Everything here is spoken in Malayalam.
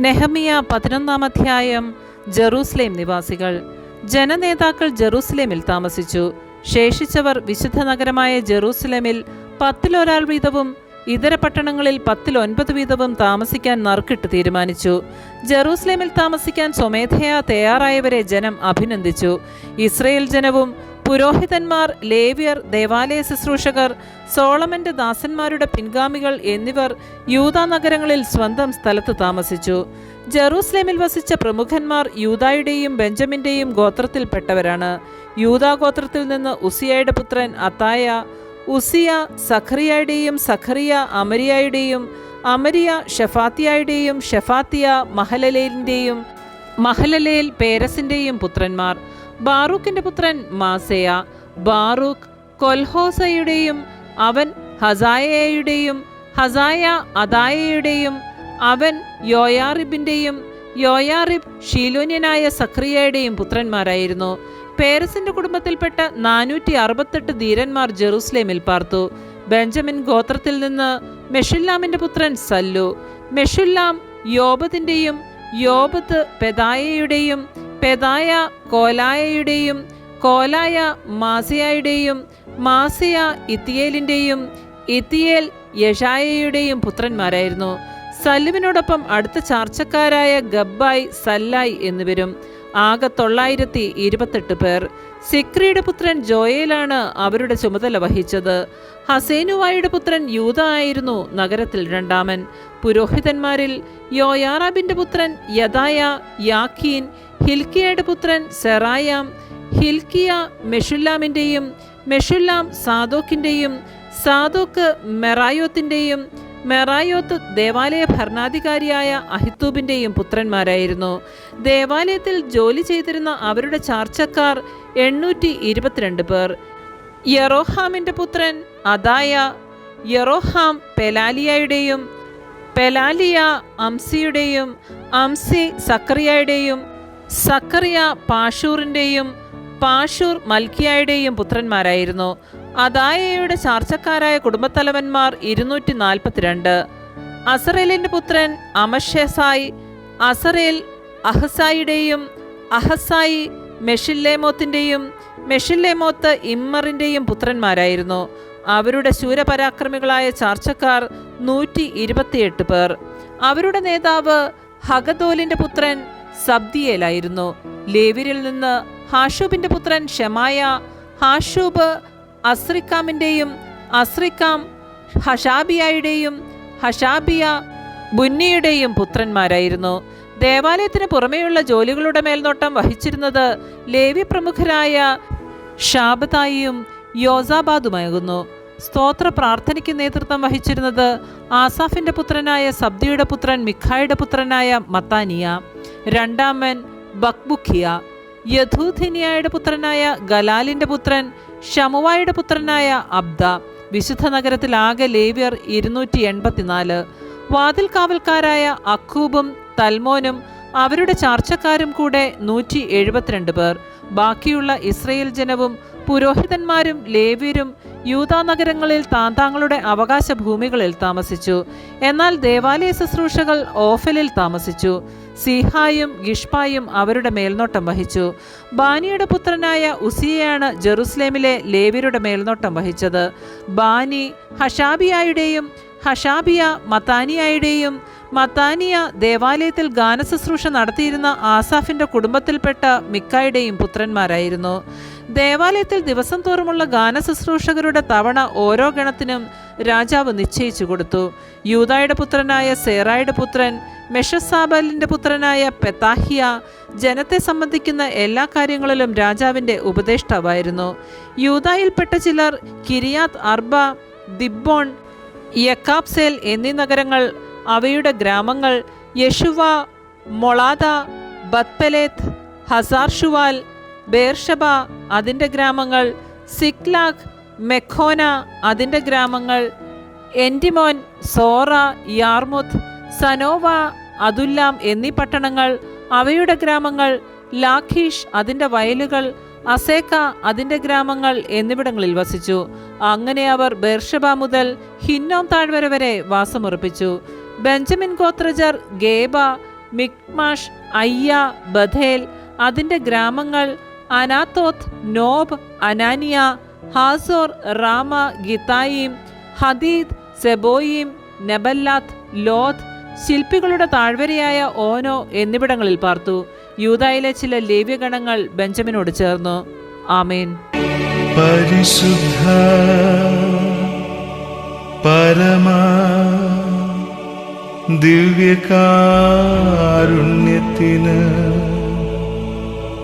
നെഹമിയ പതിനൊന്നാം അധ്യായം ജെറൂസലേം നിവാസികൾ. ജനനേതാക്കൾ ജെറൂസലേമിൽ താമസിച്ചു. ശേഷിച്ചവർ വിശുദ്ധ നഗരമായ ജെറൂസലേമിൽ പത്തിലൊരാൾ വീതവും ഇതര പട്ടണങ്ങളിൽ പത്തിൽ ഒൻപത് വീതവും താമസിക്കാൻ നറുക്കിട്ട് തീരുമാനിച്ചു. ജെറൂസലേമിൽ താമസിക്കാൻ സ്വമേധയാ തയ്യാറായവരെ ജനം അഭിനന്ദിച്ചു. ഇസ്രയേൽ ജനവും പുരോഹിതന്മാർ ലേവ്യർ ദേവാലയ ശുശ്രൂഷകർ സോളമന്റെ ദാസന്മാരുടെ പിൻഗാമികൾ എന്നിവർ യൂതാ നഗരങ്ങളിൽ സ്വന്തം സ്ഥലത്ത് താമസിച്ചു. ജെറൂസലേമിൽ വസിച്ച പ്രമുഖന്മാർ യൂതായുടെയും ബെഞ്ചമിന്റെയും ഗോത്രത്തിൽപ്പെട്ടവരാണ്. യൂതാ ഗോത്രത്തിൽ നിന്ന് ഉസിയയുടെ പുത്രൻ അത്തായ ഉസിയ സഖറിയയുടെയും സഖറിയ അമരിയായുടെയും അമരിയ ഷെഫാത്തിയായുടെയും ഷെഫാത്തിയ മഹലലേലിന്റെയും മഹലലേൽ പേരസിന്റെയും പുത്രന്മാർ. ബാറൂഖിന്റെ പുത്രൻ മാസയ ബാറൂഖ് കൊൽഹോസയുടെയും അവൻ ഹസായയുടെയും ഹസായ അദായയുടെയും അവൻ യോയാറിബിന്റെയും യോയാറിബ് ഷീലോന്യനായ സഖറിയയുടെയും പുത്രന്മാരായിരുന്നു. പേരസിന്റെ കുടുംബത്തിൽപ്പെട്ട നാനൂറ്റി അറുപത്തെട്ട് ധീരന്മാർ ജെറൂസലേമിൽ പാർത്തു. ബെഞ്ചമിൻ ഗോത്രത്തിൽ നിന്ന് മെഷുല്ലാമിന്റെ പുത്രൻ സല്ലു. മെഷുല്ലാം യോബത്തിന്റെയും യോബത്ത് പെതായയുടെയും പെതായ കോലായയുടെയും കോലായ മാസിയായുടെയും മാസിയ ഇത്തിയേലിന്റെയും ഇത്തിയേൽ യഷായയുടെയും പുത്രന്മാരായിരുന്നു. സല്ലുവിനോടൊപ്പം അടുത്ത ചാർച്ചക്കാരായ ഗബ്ബായ് സല്ലായ് എന്നിവരും ആകെ തൊള്ളായിരത്തി ഇരുപത്തെട്ട് പേർ. സിക്രിയുടെ പുത്രൻ ജോയേലാണ് അവരുടെ ചുമതല വഹിച്ചത്. ഹസേനുവായുടെ പുത്രൻ യൂത ആയിരുന്നു നഗരത്തിൽ രണ്ടാമൻ. പുരോഹിതന്മാരിൽ യോയാറാബിന്റെ പുത്രൻ യദായ യാഖീൻ ഹിൽക്കിയയുടെ പുത്രൻ സെറായാം ഹിൽക്കിയ മെഷുല്ലാമിന്റെയും മെഷുല്ലാം സാദോക്കിന്റെയും സാദോക്ക് മെറായോത്തിന്റെയും മെറായോത്ത് ദേവാലയ ഭരണാധികാരിയായ അഹിത്തൂബിന്റെയും പുത്രന്മാരായിരുന്നു. ദേവാലയത്തിൽ ജോലി ചെയ്തിരുന്ന അവരുടെ ചാർച്ചക്കാർ എണ്ണൂറ്റി ഇരുപത്തിരണ്ട് പേർ. യറോഹാമിന്റെ പുത്രൻ അദായ യറോഹാം പെലാലിയയുടെയും പെലാലിയ അംസിയുടെയും അംസി സക്കറിയയുടെയും സക്കറിയ പാഷൂറിന്റെയും പാഷൂർ മൽക്കിയായുടെയും പുത്രന്മാരായിരുന്നു. അദായയുടെ ചാർച്ചക്കാരായ കുടുംബത്തലവന്മാർ ഇരുന്നൂറ്റി നാൽപ്പത്തിരണ്ട് അസറേലിന്റെ പുത്രൻ അമഷേസായി അസറേൽ അഹസായിയുടെയും അഹസായി മെഷില്ലേമോത്തിന്റെയും മെഷില്ലേമോത്ത് ഇമ്മറിന്റെയും പുത്രന്മാരായിരുന്നു. അവരുടെ ശൂരപരാക്രമികളായ ചാർച്ചക്കാർ നൂറ്റി ഇരുപത്തിയെട്ട് പേർ. അവരുടെ നേതാവ് ഹഗദോലിന്റെ പുത്രൻ സബ്ദിയേലായിരുന്നു. ലേവിരിൽ നിന്ന് ഹാഷൂബിന്റെ പുത്രൻ ഷെമായ ഹാഷൂബ് അസ്രിക്കാമിന്റെയും അസ്രിക്കാം ഹഷാബിയായുടെയും ഹഷാബിയ ബുന്നിയുടെയും പുത്രന്മാരായിരുന്നു. ദേവാലയത്തിന് പുറമെയുള്ള ജോലികളുടെ മേൽനോട്ടം വഹിച്ചിരുന്നത് ലേവി പ്രമുഖരായ ഷാബതായിയും യോസാബാദുമാകുന്നു സ്തോത്ര പ്രാർത്ഥനയ്ക്ക് നേതൃത്വം വഹിച്ചിരുന്നത് ആസാഫിന്റെ പുത്രനായ സബ്ദിയുടെ പുത്രൻ മിഖായുടെ പുത്രനായ മത്താനിയ. രണ്ടാമൻ ബക്ബുഖിയ യഥൂധിനിയായുടെ പുത്രനായ ഗലാലിന്റെ പുത്രൻ ഷമുവായുടെ പുത്രനായ അബ്ദ വിശുദ്ധ നഗരത്തിൽ ആകെ ലേവ്യർ ഇരുന്നൂറ്റി എൺപത്തിനാല് വാതിൽ കാവൽക്കാരായ അക്കൂബും തൽമോനും അവരുടെ ചാർച്ചക്കാരും കൂടെ നൂറ്റി എഴുപത്തിരണ്ട് പേർ. ബാക്കിയുള്ള ഇസ്രയേൽ ജനവും പുരോഹിതന്മാരും ലേവ്യരും യൂതാ നഗരങ്ങളിൽ താന്താങ്ങളുടെ അവകാശ ഭൂമികളിൽ താമസിച്ചു. എന്നാൽ ദേവാലയ ശുശ്രൂഷകൾ ഓഫലിൽ താമസിച്ചു. സിഹായും ഗിഷ്പായും അവരുടെ മേൽനോട്ടം വഹിച്ചു. ബാനിയുടെ പുത്രനായ ഉസിയയാണ് ജെറുസലേമിലെ ലേവ്യരുടെ മേൽനോട്ടം വഹിച്ചത്. ബാനി ഹഷാബിയായുടെയും ഹഷാബിയ മത്താനിയായുടെയും മത്താനിയ ദേവാലയത്തിൽ ഗാനശുശ്രൂഷ നടത്തിയിരുന്ന ആസാഫിന്റെ കുടുംബത്തിൽപ്പെട്ട മിക്കായുടെയും പുത്രന്മാരായിരുന്നു. ദേവാലയത്തിൽ ദിവസം തോറുമുള്ള ഗാനശുശ്രൂഷകരുടെ തവണ ഓരോ ഗണത്തിനും രാജാവ് നിശ്ചയിച്ചു കൊടുത്തു. യൂതായുടെ പുത്രനായ സേറായുടെ പുത്രൻ മെഷസാബലിന്റെ പുത്രനായ പെത്താഹിയ ജനത്തെ സംബന്ധിക്കുന്ന എല്ലാ കാര്യങ്ങളിലും രാജാവിന്റെ ഉപദേഷ്ടാവായിരുന്നു. യൂതായിൽപ്പെട്ട ചിലർ കിരിയാത് അർബ ദിബ്ബോൺ യക്കാബ്സേൽ എന്നീ നഗരങ്ങൾ അവയുടെ ഗ്രാമങ്ങൾ യഷുവ മൊളാദ ബത്പലേത്ത് ഹസാർ ഷുവാൽ ബേർഷബ അതിന്റെ ഗ്രാമങ്ങൾ സിക്ലാഖ് മെഖോന അതിന്റെ ഗ്രാമങ്ങൾ എൻഡിമോൻ സോറ യാർമുത്ത് സനോവ അതുല്ലാം എന്നീ പട്ടണങ്ങൾ അവയുടെ ഗ്രാമങ്ങൾ ലാഖീഷ് അതിന്റെ വയലുകൾ അസേക്ക അതിന്റെ ഗ്രാമങ്ങൾ എന്നിവിടങ്ങളിൽ വസിച്ചു. അങ്ങനെ അവർ ബേർഷബ മുതൽ ഹിന്നോം താഴ്വര വരെ വാസമുറപ്പിച്ചു. ബെഞ്ചമിൻ ഗോത്രജർ ഗേബ മിക്മാഷ് അയ്യ ബഥേൽ അതിന്റെ ഗ്രാമങ്ങൾ അനാത്തോത്ത് നോബ് അനാനിയ ഹാസോർ റാമ ഗിത്തായിം ഹദീദ് സെബോയിം നെബല്ലാത്ത് ലോത്ത് ശില്പികളുടെ താഴ്വരയായ ഓനോ എന്നിവിടങ്ങളിൽ പാർത്തു. യൂതായിലെ ചില ലേവ്യഗണങ്ങൾ ബെഞ്ചമിനോട് ചേർന്നു. ആമേൻ. പരിശുദ്ധ പരമാ ദിവ്യകാരുണ്യത്തിന്